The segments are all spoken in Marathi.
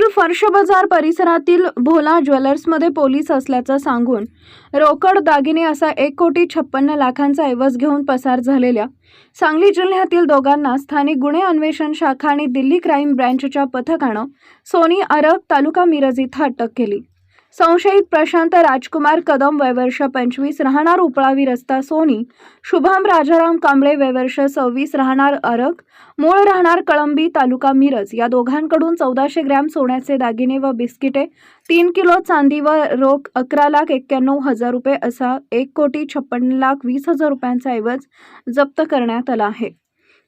दिल्लीतील फर्श बाजार परिसरातील भोला ज्वेलर्समध्ये पोलीस असल्याचं सांगून रोकड दागिने असा एक कोटी छप्पन्न लाखांचा ऐवज घेऊन पसार झालेल्या सांगली जिल्ह्यातील दोघांना स्थानिक गुन्हे अन्वेषण शाखा आणि दिल्ली क्राईम ब्रँचच्या पथकानं सोनी अरब तालुका मिरज इथं अटक केली. संशयित प्रशांत राजकुमार कदम वयवर्ष पंचवीस राहणार उपळावी रस्ता सोनी शुभम राजाराम कांबळे वयवर्ष सव्वीस राहणार अरक मूळ राहणार कळंबी तालुका मिरज. या दोघांकडून चौदाशे ग्रॅम सोन्याचे दागिने व बिस्किटे तीन किलो चांदी व रोख अकरा लाख एक्क्याण्णव हजार रुपये असा एक कोटी छप्पन्न लाख वीस हजार रुपयांचा ऐवज जप्त करण्यात आला आहे.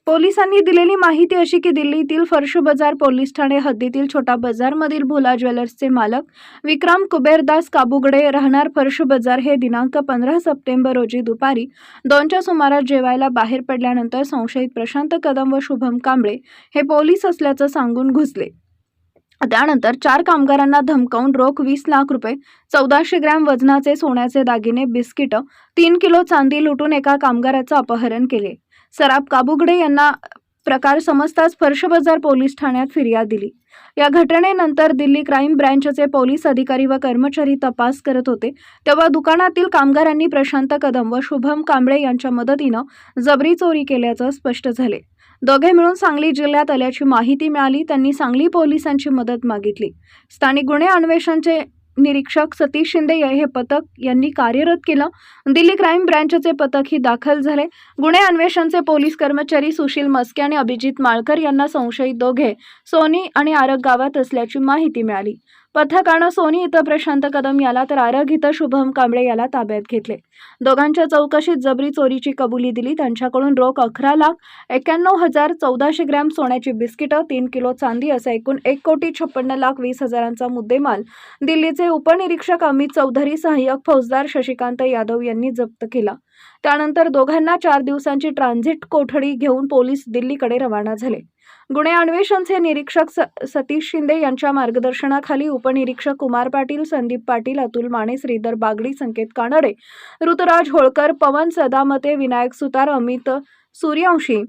पोलिसांनी दिलेली माहिती अशी की दिल्लीतील फर्श बाजार पोलीस ठाणे हद्दीतील छोटा बाजारमधील भोला ज्वेलर्सचे मालक विक्रम कुबेरदास काबुगडे राहणार फर्श बाजार हे दिनांक पंधरा सप्टेंबर रोजी दुपारी दोनच्या सुमारास जेवायला बाहेर पडल्यानंतर संशयित प्रशांत कदम व शुभम कांबळे हे पोलीस असल्याचं सांगून घुसले. त्यानंतर चार कामगारांना धमकावून रोख वीस लाख रुपये चौदाशे ग्रॅम वजनाचे सोन्याचे दागिने बिस्किटं तीन किलो चांदी लुटून एका कामगाराचं अपहरण केले. सराफ काबुगडे यांना प्रकार समजताच फर्श बाजार पोलीस ठाण्यात फिर्याद दिली. या घटनेनंतर दिल्ली क्राईम ब्रँचचे पोलीस अधिकारी व कर्मचारी तपास करत होते. तेव्हा दुकानातील कामगारांनी प्रशांत कदम व शुभम कांबळे यांच्या मदतीनं जबरी चोरी केल्याचं स्पष्ट झाले. दोघे मिळून सांगली जिल्ह्यात आल्याची माहिती मिळाली त्यांनी सांगली पोलिसांची मदत मागितली. स्थानिक गुन्हे अन्वेषणचे निरीक्षक सतीश शिंदे हे पथक यांनी कार्यरत केलं. दिल्ली क्राईम ब्रँचचे पथकही दाखल झाले. गुन्हे अन्वेषणचे पोलीस कर्मचारी सुशील मस्के आणि अभिजित माळकर यांना संशयित दोघे सोनी आणि आरग गावात असल्याची माहिती मिळाली. पथकानं सोनी इथं प्रशांत कदम याला तर आरग इथं शुभम कांबळे याला ताब्यात घेतले. दोघांच्या चौकशीत जबरी चोरीची कबुली दिली. त्यांच्याकडून रोख अकरा लाख एक्क्याण्णव हजार चौदाशे ग्रॅम सोन्याची बिस्किटं तीन किलो चांदी असा एकूण एक कोटी छप्पन्न लाख वीस हजारांचा मुद्देमाल दिल्लीचे उपनिरीक्षक अमित चौधरी सहाय्यक फौजदार शशिकांत यादव यांनी जप्त केला. त्यानंतर दोघांना चार दिवसांची ट्रान्झिट कोठडी घेऊन पोलीस दिल्लीकडे रवाना झाले. गुन्हे अन्वेषणचे निरीक्षक स- सतीश शिंदे यांच्या मार्गदर्शनाखाली उपनिरीक्षक कुमार पाटील संदीप पाटील अतुल माने श्रीधर बागडी संकेत कानडे ऋतुराज होळकर पवन सदामते विनायक सुतार अमित सूर्यवंशी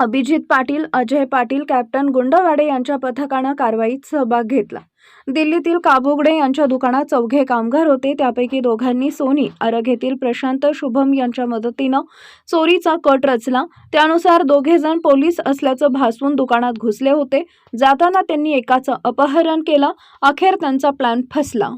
अभिजित पाटील अजय पाटील कॅप्टन गुंडवाडे यांच्या पथकानं कारवाईत सहभाग घेतला. दिल्लीतील काबुगडे यांच्या दुकानात चौघे कामगार होते. त्यापैकी दोघांनी सोनी अरग येथील प्रशांत शुभम यांच्या मदतीनं चोरीचा कट रचला. त्यानुसार दोघे जण पोलीस असल्याचं भासवून दुकानात घुसले होते. जाताना त्यांनी एकाचं अपहरण केलं. अखेर त्यांचा प्लॅन फसला.